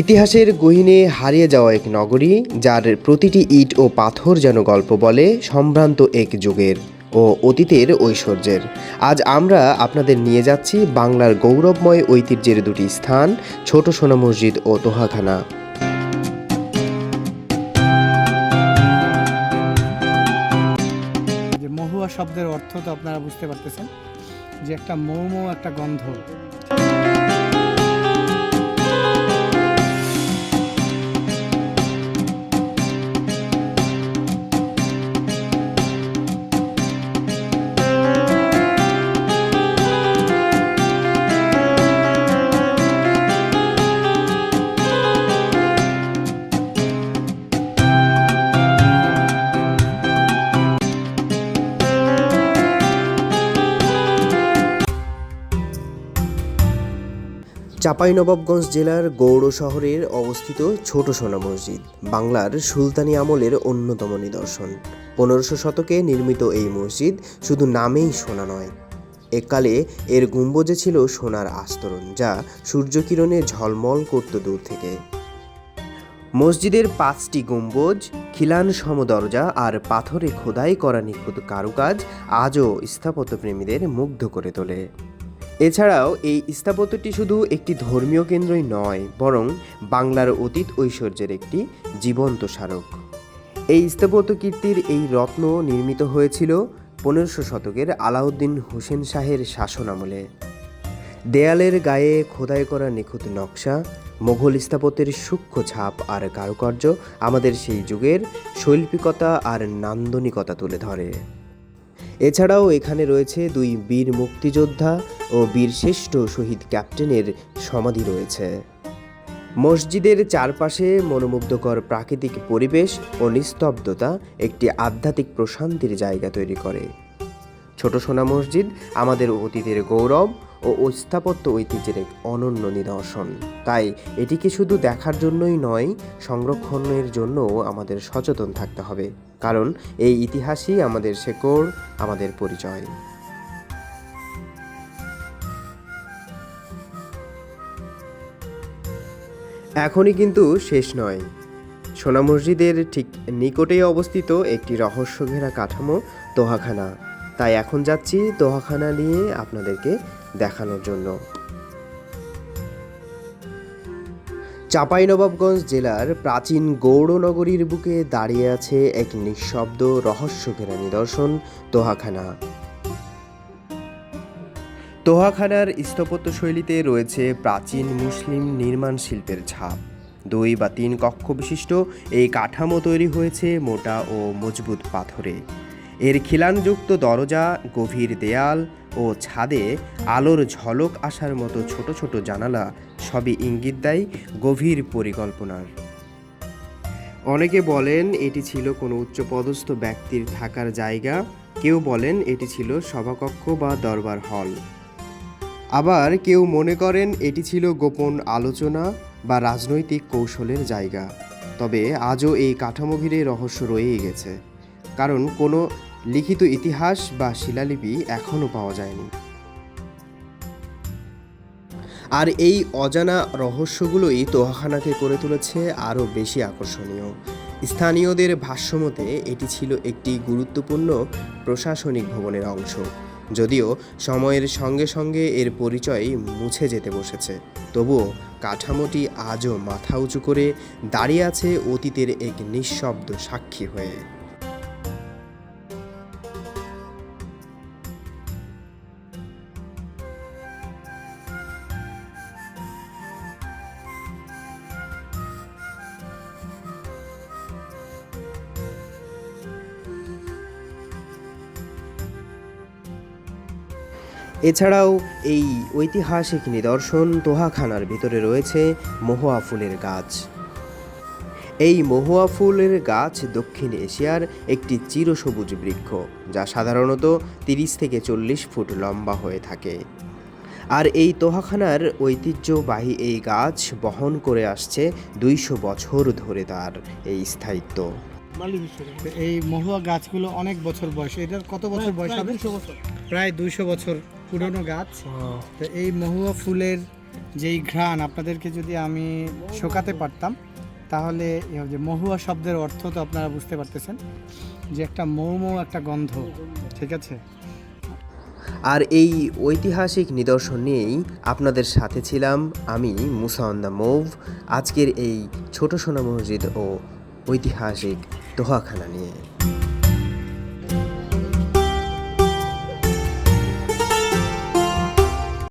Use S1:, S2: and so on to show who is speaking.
S1: ইতিহাসের গহীনে হারিয়ে যাওয়া এক নগরী, যার প্রতিটি ইট ও পাথর যেন গল্প বলে, সম্ভ্রান্ত এক যুগের ও অতীতের ঐশ্বর্যের। আজ আমরা আপনাদের নিয়ে যাচ্ছি বাংলার গৌরবময় ঐতিহ্যের দুটি স্থান, ছোট সোনা মসজিদ ও তোহাখানা।
S2: মহুয়া শব্দের অর্থ তো আপনারা বুঝতে পারতেছেন, যে একটা মৌ মৌ একটা গন্ধ।
S1: চাঁপাইনবাবগঞ্জ জেলার গৌড় শহরের অবস্থিত ছোট সোনা মসজিদ, বাংলার সুলতানি আমলের অন্যতম নিদর্শন। পনেরোশো শতকে নির্মিত এই মসজিদ শুধু নামেই সোনা নয়, এককালে এর গম্বুজে ছিল সোনার আস্তরণ, যা সূর্যকিরণে ঝলমল করত দূর থেকে। মসজিদের পাঁচটি গম্বুজ, খিলান সমদরজা আর পাথরে খোদাই করা নিখুঁত কারুকাজ আজও স্থাপত্যপ্রেমীদের মুগ্ধ করে তোলে। এছাড়াও এই স্থাপত্যটি শুধু একটি ধর্মীয় কেন্দ্রই নয়, বরং বাংলার অতীত ঐশ্বর্যের একটি জীবন্ত স্মারক। এই স্থাপত্য কীর্তির এই রত্ন নির্মিত হয়েছিল পনেরোশো শতকের আলাউদ্দিন হোসেন শাহের শাসনামলে দেয়ালের গায়ে খোদাই করা নিখুঁত নকশা, মোঘল স্থাপত্যের সূক্ষ্ম ছাপ আর কারুকার্য আমাদের সেই যুগের শৈল্পিকতা আর নান্দনিকতা তুলে ধরে। এছাড়াও এখানে রয়েছে দুই বীর মুক্তিযোদ্ধা ও বীরশ্রেষ্ঠ শহীদ ক্যাপ্টেনের সমাধি রয়েছে। মসজিদের চারপাশে মনোমুগ্ধকর প্রাকৃতিক পরিবেশ ও নিস্তব্ধতা একটি আধ্যাত্মিক প্রশান্তির জায়গা তৈরি করে। ছোট সোনা মসজিদ, আমাদের অতীতের গৌরব ও স্থাপত্য ঐতিহ্যের এক অনন্য নিদর্শন। তাই এটিকে শুধু দেখার জন্যই নয়, সংরক্ষণের জন্যও আমাদের সচেতন থাকতে হবে। কারণ এই ইতিহাসই আমাদের শেকড়, আমাদের পরিচয়। এখনই কিন্তু শেষ নয়। সোনা মসজিদের ঠিক নিকটেই অবস্থিত একটি রহস্য ঘেরা কাঠামো দোহাখানা তাই এখন যাচ্ছি দোহাখানা নিয়ে আপনাদেরকে দেখানোর জন্য। চাঁপাইনবাবগঞ্জ জেলার প্রাচীন গৌড়নগরীর বুকে দাঁড়িয়ে আছে এক নিঃশব্দ রহস্য ঘেরা নিদর্শন, তোহাখানা। তোহাখানার স্থাপত্য শৈলীতে রয়েছে প্রাচীন মুসলিম নির্মাণ শিল্পের ছাপ। দুই বা তিন কক্ষ বিশিষ্ট এই কাঠামো তৈরি হয়েছে মোটা ও মজবুত পাথরে। এর খিলানযুক্ত দরজা, গভীর দেয়াল ও ছাদে আলোর ঝলক আসার মতো ছোট ছোট জানালা সবই ইঙ্গিত দেয় গভীর পরিকল্পনার। অনেকে বলেন এটি ছিল কোনো উচ্চপদস্থ ব্যক্তির থাকার জায়গা, কেউ বলেন এটি ছিল সভাকক্ষ বা দরবার হল। আবার কেউ মনে করেন এটি ছিল গোপন আলোচনা বা রাজনৈতিক কৌশলের জায়গা। তবে আজও এই কাঠামো ঘিরে রহস্য রয়েই গেছে। কারণ কোনো লিখিত ইতিহাস বা শিলালিপি এখনও পাওয়া যায়নি। আর এই অজানা রহস্যগুলোই তোহাখানাকে করে তুলেছে আরও বেশি আকর্ষণীয়। স্থানীয়দের ভাষ্যমতে, এটি ছিল একটি গুরুত্বপূর্ণ প্রশাসনিক ভবনের অংশ, যদিও সময়ের সঙ্গে সঙ্গে এর পরিচয় মুছে যেতে বসেছে। তবুও কাঠামোটি আজও মাথা উঁচু করে দাঁড়িয়ে আছে অতীতের এক নিঃশব্দ সাক্ষী হয়ে। এছাড়াও এই ঐতিহাসিক নিদর্শন তোহাখানার ভিতরে রয়েছে মহুয়া ফুলের গাছ। এই মহুয়া ফুলের গাছ দক্ষিণ এশিয়ার একটি চিরসবুজ বৃক্ষ যা সাধারণত তিরিশ থেকে চল্লিশ ফুট লম্বা হয়ে থাকে। আর এই তোহাখানার ঐতিহ্যবাহী এই গাছ বহন করে আসছে দুইশো বছর ধরে তার এই স্থায়িত্ব।
S2: এই মহুয়া গাছগুলো অনেক বছর বয়স। এটার কত বছর বয়স হবে? প্রায় দুইশো বছর পুরনো গাছ। তো এই মহুয়া ফুলের যেই ঘ্রাণ আপনাদেরকে যদি আমি শোকাতে পারতাম তাহলে এই যে মহুয়া শব্দের অর্থ তো আপনারা বুঝতে পারতেছেন যে একটা মৌ মৌ একটা গন্ধ ঠিক আছে?
S1: আর এই ঐতিহাসিক নিদর্শন নিয়েই আপনাদের সাথে ছিলাম আমি মুসা মৌভ আজকের এই ছোট সোনা মসজিদ ও ঐতিহাসিক দোহাখানা নিয়ে।